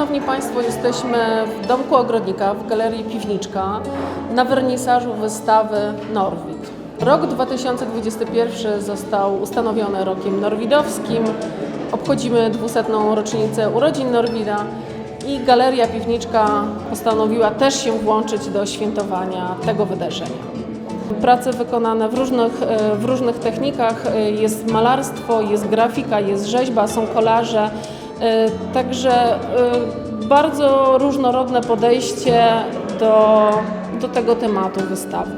Szanowni Państwo, jesteśmy w Domku Ogrodnika w Galerii Piwniczka na wernisażu wystawy Norwid. Rok 2021 został ustanowiony rokiem norwidowskim. Obchodzimy 200. rocznicę urodzin Norwida i Galeria Piwniczka postanowiła też się włączyć do świętowania tego wydarzenia. Prace wykonane w różnych, e, w różnych technikach. e, Jest malarstwo, jest grafika, jest rzeźba, są kolaże. E, Także e, bardzo różnorodne podejście do, do tego tematu wystawy.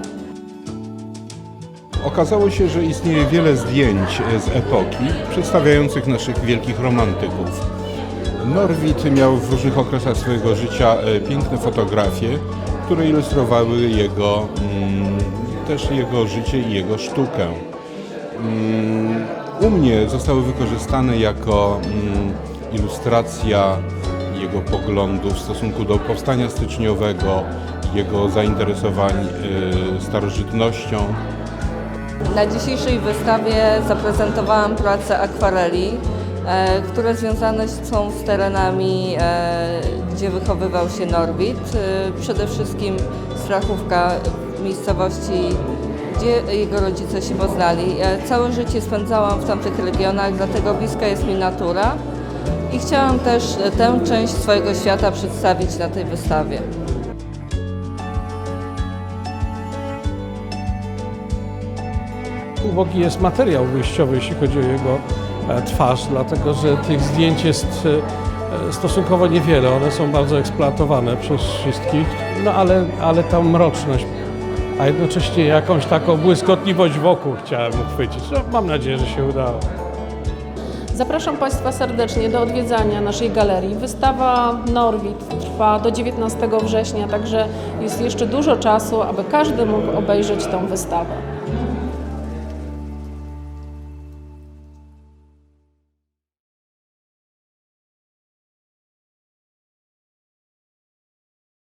Okazało się, że istnieje wiele zdjęć z epoki przedstawiających naszych wielkich romantyków. Norwid miał w różnych okresach swojego życia e, piękne fotografie, które ilustrowały jego, mm, też jego życie i jego sztukę. Mm, U mnie zostały wykorzystane jako mm, ilustracja jego poglądów w stosunku do powstania styczniowego, jego zainteresowań e, starożytnością. Na dzisiejszej wystawie zaprezentowałam prace akwareli, e, które związane są z terenami, e, gdzie wychowywał się Norwid. E, Przede wszystkim Strachówka w miejscowości, gdzie jego rodzice się poznali. Całe życie spędzałam w tamtych regionach, dlatego bliska jest mi natura i chciałam też e, tę część swojego świata przedstawić na tej wystawie. Ubogi jest materiał wyjściowy, jeśli chodzi o jego e, twarz, dlatego że tych zdjęć jest e, stosunkowo niewiele. One są bardzo eksploatowane przez wszystkich, no ale, ale ta mroczność, a jednocześnie jakąś taką błyskotliwość wokół chciałem uchwycić. No, mam nadzieję, że się udało. Zapraszam Państwa serdecznie do odwiedzania naszej galerii. Wystawa Norwid trwa do 19 września, także jest jeszcze dużo czasu, aby każdy mógł obejrzeć tą wystawę.